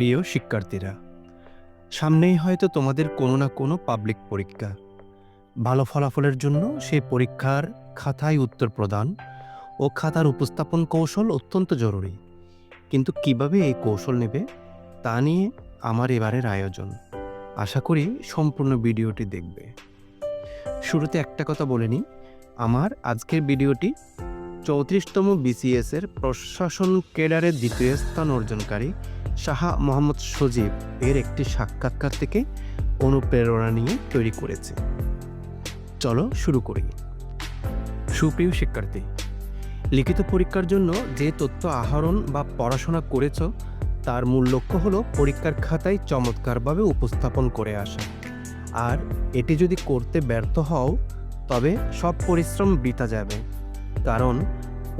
প্রিয় শিক্ষার্থীরা, সামনেই হয়তো তোমাদের কোনো না কোনো পাবলিক পরীক্ষা। ভালো ফলাফলের জন্য সেই পরীক্ষার খাতায় উত্তর প্রদান ও খাতার উপস্থাপন কৌশল অত্যন্ত জরুরি। কিন্তু কীভাবে এই কৌশল নেবে, তা নিয়ে আমার এবারের আয়োজন। আশা করি সম্পূর্ণ ভিডিওটি দেখবে। শুরুতে একটা কথা বলে নিই, আমার আজকের ভিডিওটি চৌত্রিশতম বিসিএস এর প্রশাসন কেডারের দ্বিতীয় স্থান অর্জনকারী শাহা মোহাম্মদ সজীব এর একটি সাক্ষাৎকার থেকে অনুপ্রেরণা নিয়ে তৈরি করেছে। চলো শুরু করি। সুপ্রিয় শিক্ষার্থী, লিখিত পরীক্ষার জন্য যে তথ্য আহরণ বা পড়াশোনা করেছ, তার মূল লক্ষ্য হলো পরীক্ষার খাতায় চমৎকারভাবে উপস্থাপন করে আসা। আর এটি যদি করতে ব্যর্থ হও, তবে সব পরিশ্রম বৃথা যাবে। কারণ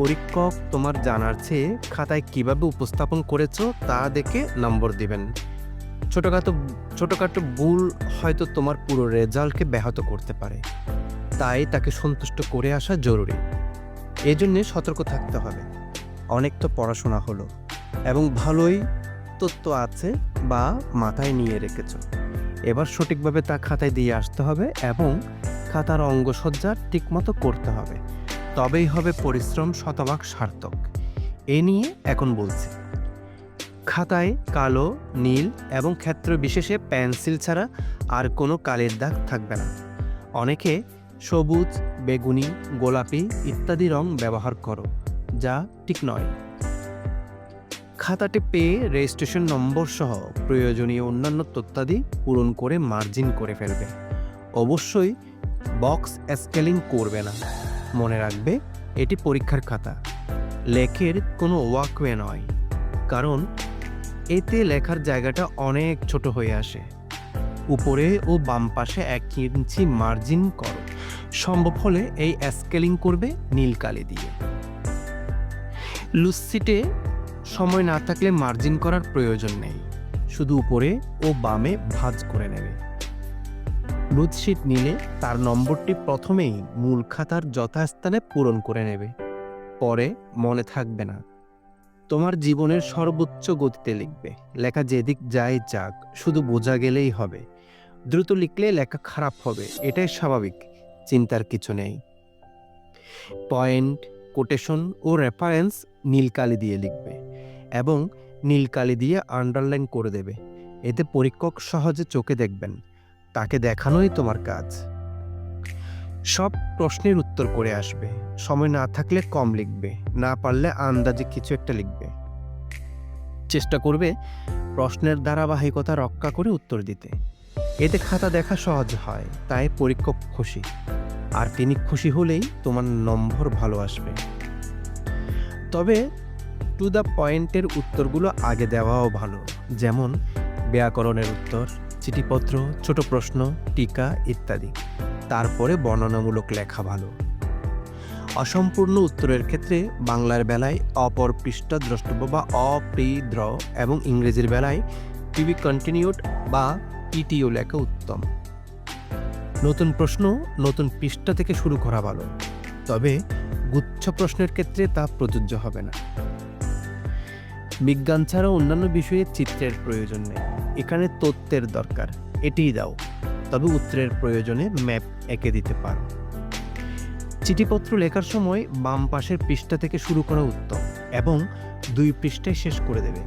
পরীক্ষক তোমার জানার চেয়ে খাতায় কীভাবে উপস্থাপন করেছ তা দেখে নম্বর দিবেন। ছোটোখাটো ছোটোখাটো ভুল হয়তো তোমার পুরো রেজাল্টকে ব্যাহত করতে পারে। তাই তাকে সন্তুষ্ট করে আসা জরুরি। এই জন্যে সতর্ক থাকতে হবে। অনেক তো পড়াশোনা হলো এবং ভালোই তথ্য আছে বা মাথায় নিয়ে রেখেছ। এবার সঠিকভাবে তা খাতায় দিয়ে আসতে হবে এবং খাতার অঙ্গসজ্জা ঠিকমতো করতে হবে। তবেই হবে পরিশ্রম শতভাগ সার্থক। এ নিয়ে এখন বলছি। খাতায় কালো, নীল এবং ক্ষেত্র বিশেষে পেন্সিল ছাড়া আর কোনো কালের দাগ থাকবে না। অনেকে সবুজ, বেগুনি, গোলাপি ইত্যাদি রং ব্যবহার করো, যা ঠিক নয়। খাতাটি পেয়ে রেজিস্ট্রেশন নম্বর সহ প্রয়োজনীয় অন্যান্য তথ্যাদি পূরণ করে মার্জিন করে ফেলবে। অবশ্যই বক্স স্কেলিং করবে না। মনে রাখবে, এটি পরীক্ষার খাতা। লেখের কোনো ওয়াকওয়ে নয়, কারণ এতে লেখার জায়গাটা অনেক ছোট হয়ে আসে। উপরে ও বাম পাশে এক ইঞ্চি মার্জিন করো। সম্ভব হলে এই স্কেলিং করবে নীল কালি দিয়ে। লুসিটে সময় না থাকলে মার্জিন করার প্রয়োজন নেই। শুধু উপরে ও বামে ভাঁজ করে নেবে। লুথশিট নিলে তার নম্বরটি প্রথমেই মূল খাতার যথাস্থানে পূরণ করে নেবে। পরে মনে থাকবে না। তোমার জীবনের সর্বোচ্চ গতিতে লিখবে। লেখা যেদিক যায় যাক, শুধু বোঝা গেলেই হবে। দ্রুত লিখলে লেখা খারাপ হবে, এটাই স্বাভাবিক, চিন্তার কিছু নেই। পয়েন্ট, কোটেশন ও রেফারেন্স নীলকালি দিয়ে লিখবে এবং নীলকালি দিয়ে আন্ডারলাইন করে দেবে। এতে পরীক্ষক সহজে চোখে দেখবেন। তাকে দেখানোই তোমার কাজ। সব প্রশ্নের উত্তর করে আসবে। সময় না থাকলে কম লিখবে, না পারলে আন্দাজে কিছু একটা লিখবে। চেষ্টা করবে প্রশ্নের ধারাবাহিকতা রক্ষা করে উত্তর দিতে। এতে খাতা দেখা সহজ হয়, তাই পরীক্ষক খুশি। আর তিনি খুশি হলেই তোমার নম্বর ভালো আসবে। তবে টু দ্য পয়েন্টের উত্তরগুলো আগে দেওয়াও ভালো, যেমন ব্যাকরণের উত্তর চিঠিপত্র, ছোট প্রশ্ন, টিকা ইত্যাদি। তারপরে বর্ণনামূলক লেখা ভালো। অসম্পূর্ণ উত্তরের ক্ষেত্রে বাংলার বেলায় অপর পৃষ্ঠা দ্রষ্টব্য বা অপ্রিদ্র এবং ইংরেজির বেলায় টিভি কন্টিনিউড বা পিটিও লেখা উত্তম। নতুন প্রশ্ন, নতুন পৃষ্ঠা থেকে শুরু করা ভালো। তবে গুচ্ছ প্রশ্নের ক্ষেত্রে তা প্রযোজ্য হবে না। বিজ্ঞান ছাড়া অন্যান্য বিষয়ে চিত্রের প্রয়োজন নেই। এখানে তথ্যের দরকার। এটিই দাও। তবে উত্তরের প্রয়োজনে ম্যাপ এঁকে দিতে পারো। চিঠিপত্র লেখার সময় বাম পাশের পৃষ্ঠা থেকে শুরু করা উত্তম এবং দুই পৃষ্ঠায় শেষ করে দেবে।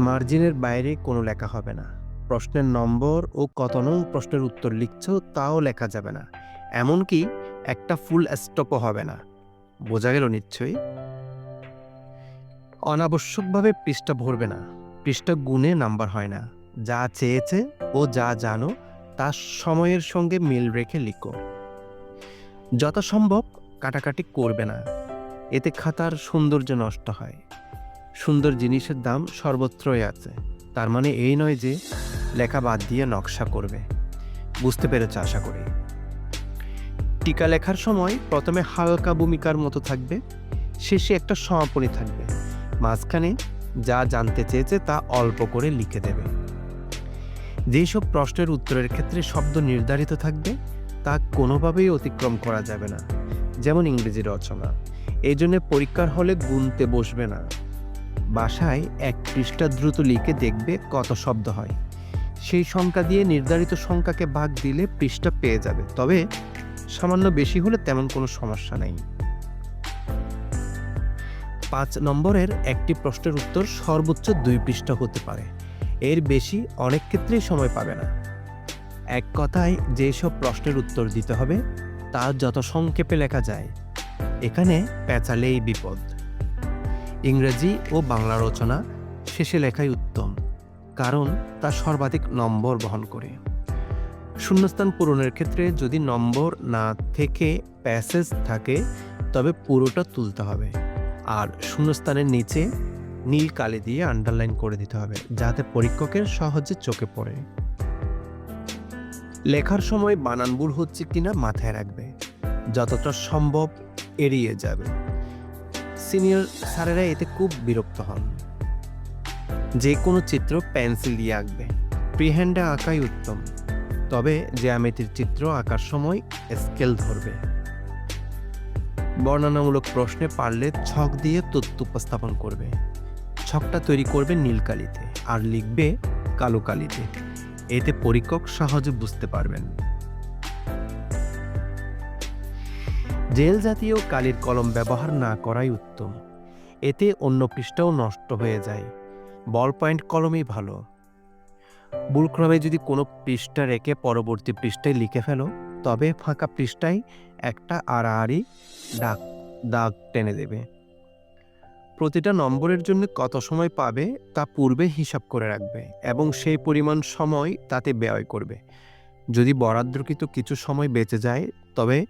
মার্জিনের বাইরে কোনো লেখা হবে না। প্রশ্নের নম্বর ও কত নং প্রশ্নের উত্তর লিখছ তাও লেখা যাবে না। এমনকি একটা ফুল স্টপও হবে না। বোঝা গেল নিশ্চয়ই? অনাবশ্যকভাবে পৃষ্ঠা ভরবে না। পৃষ্ঠা গুণে নাম্বার হয় না। যা চেয়েছে ও যা জানো, তা সময়ের সঙ্গে মিল রেখে লিখো। যথাসম্ভব কাটাকাটি করবে না। এতে খাতার সৌন্দর্য নষ্ট হয়। সুন্দর জিনিসের দাম সর্বত্রই আছে। তার মানে এই নয় যে লেখা বাদ দিয়ে নকশা করবে। বুঝতে পেরেছ আশা করি। টিকা লেখার সময় প্রথমে হালকা ভূমিকার মতো থাকবে। শেষে একটা সমাপনী থাকবে। মাঝখানে যা জানতে চেয়েছে তা অল্প করে লিখে দেবে। যেসব প্রশ্নের উত্তরের ক্ষেত্রে শব্দ নির্ধারিত থাকবে, তা কোনোভাবেই অতিক্রম করা যাবে না, যেমন ইংরেজি রচনা। এই জন্য পরীক্ষার হলে গুনতে বসবে না। বাসায় এক পৃষ্ঠা দ্রুত লিখে দেখবে কত শব্দ হয়। সেই সংখ্যা দিয়ে নির্ধারিত সংখ্যাকে ভাগ দিলে পৃষ্ঠা পেয়ে যাবে, তবে সামান্য বেশি হলে তেমন কোনো সমস্যা নেই। পাঁচ নম্বরের একটি প্রশ্নের উত্তর সর্বোচ্চ দুই পৃষ্ঠা হতে পারে। এর বেশি অনেক ক্ষেত্রেই সময় পাবে না। এক কথায়, যেসব প্রশ্নের উত্তর দিতে হবে তা যত সংক্ষেপে লেখা যায়, এখানে পেঁচালেই বিপদ। ইংরেজি ও বাংলা রচনা শেষে লেখাই উত্তম, কারণ তা সর্বাধিক নম্বর বহন করে। শূন্যস্থান পূরণের ক্ষেত্রে যদি নম্বর না থেকে প্যাসেজ থাকে, তবে পুরোটা তুলতে হবে। আর শূন্যস্থানের নিচে নীল কালি দিয়ে আন্ডারলাইন করে দিতে হবে, যাতে পরীক্ষকের সহজে চোখে পড়ে। লেখার সময় বানান ভুল হচ্ছে কিনা মাথায় রাখবে, যতটা সম্ভব এড়িয়ে যাবে। সিনিয়র স্যারেরা এতে খুব বিরক্ত হন। যে কোনো চিত্র পেন্সিল দিয়ে আঁকবে ফ্রিহ্যান্ডে আঁকাই উত্তম, তবে জ্যামিতির চিত্র আঁকার সময় স্কেল ধরবে। বর্ণনামূলক প্রশ্নে পারলে ছক দিয়ে তথ্য উপস্থাপন করবে। ছকটা তৈরি করবে নীল কালিতে আর লিখবে কালো কালিতে এতে পরীক্ষক সহজে বুঝতে পারবেন। জেল জাতীয় কালির কলম ব্যবহার না করাই উত্তম। এতে অন্য পৃষ্ঠাও নষ্ট হয়ে যায়। বল পয়েন্ট কলমই ভালো। ভুলক্রমে যদি কোনো পৃষ্ঠা রেখে পরবর্তী পৃষ্ঠায় লিখে ফেলো তবে ফাঁকা পৃষ্ঠায় একটা আড়াআড়ি দাগ দাগ টেনে দেবে। প্রতিটা নম্বরের জন্য কত সময় পাবে তা পূর্বে হিসাব করে রাখবে এবং সেই পরিমাণ সময় তাতে ব্যয় করবে। যদি বরাদ্দকৃত কিছু সময় বেঁচে যায়, তবে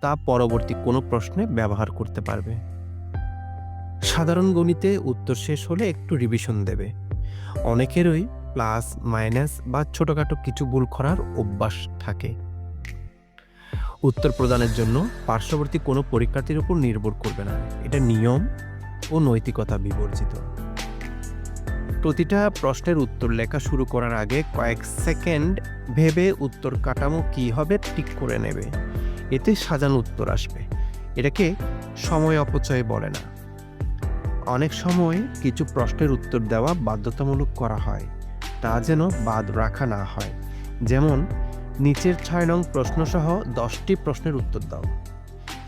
তা পরবর্তী কোনো প্রশ্নে ব্যবহার করতে পারবে। সাধারণ গণিতে উত্তর শেষ হলে একটু রিভিশন দেবে। অনেকেরই প্লাস মাইনাস বা ছোটোখাটো কিছু ভুল করার অভ্যাস থাকে। উত্তর প্রদানের জন্য পার্শ্ববর্তী কোনো পরীক্ষার্থীর উপর নির্ভর করবে না। এটা নিয়ম ও নৈতিকতা বিবর্জিত। প্রতিটা প্রশ্নের উত্তর লেখা শুরু করার আগে কয়েক সেকেন্ড ভেবে উত্তর কাঠামো কী হবে ঠিক করে নেবে। এতে সাজানো উত্তর আসবে। এটাকে সময় অপচয় বলে না। অনেক সময় কিছু প্রশ্নের উত্তর দেওয়া বাধ্যতামূলক করা হয়। তা যেন বাদ রাখা না হয়। যেমন নিচের ছয় নং প্রশ্নসহ দশটি প্রশ্নের উত্তর দাও।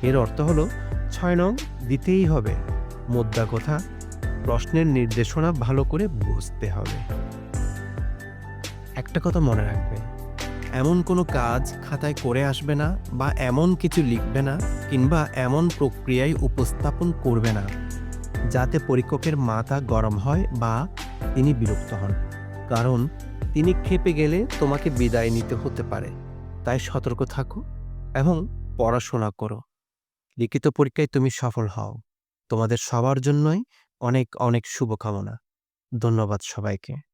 এর অর্থ হলো, ছয় নং দিতেই হবে। মোদ্দা কথা, প্রশ্নের নির্দেশনা ভালো করে বুঝতে হবে। একটা কথা মনে রাখবে, এমন কোনো কাজ খাতায় করে আসবে না বা এমন কিছু লিখবে না কিংবা এমন প্রক্রিয়ায় উপস্থাপন করবে না, যাতে পরীক্ষকের মাথা গরম হয় বা তিনি বিরক্ত হন। কারণ তিনি খেপে গেলে তোমাকে বিদায় নিতে হতে পারে। তাই সতর্ক থাকো এবং পড়াশোনা করো। লিখিত পরীক্ষায় তুমি সফল হও। তোমাদের সবার জন্যই অনেক অনেক শুভকামনা। ধন্যবাদ সবাইকে।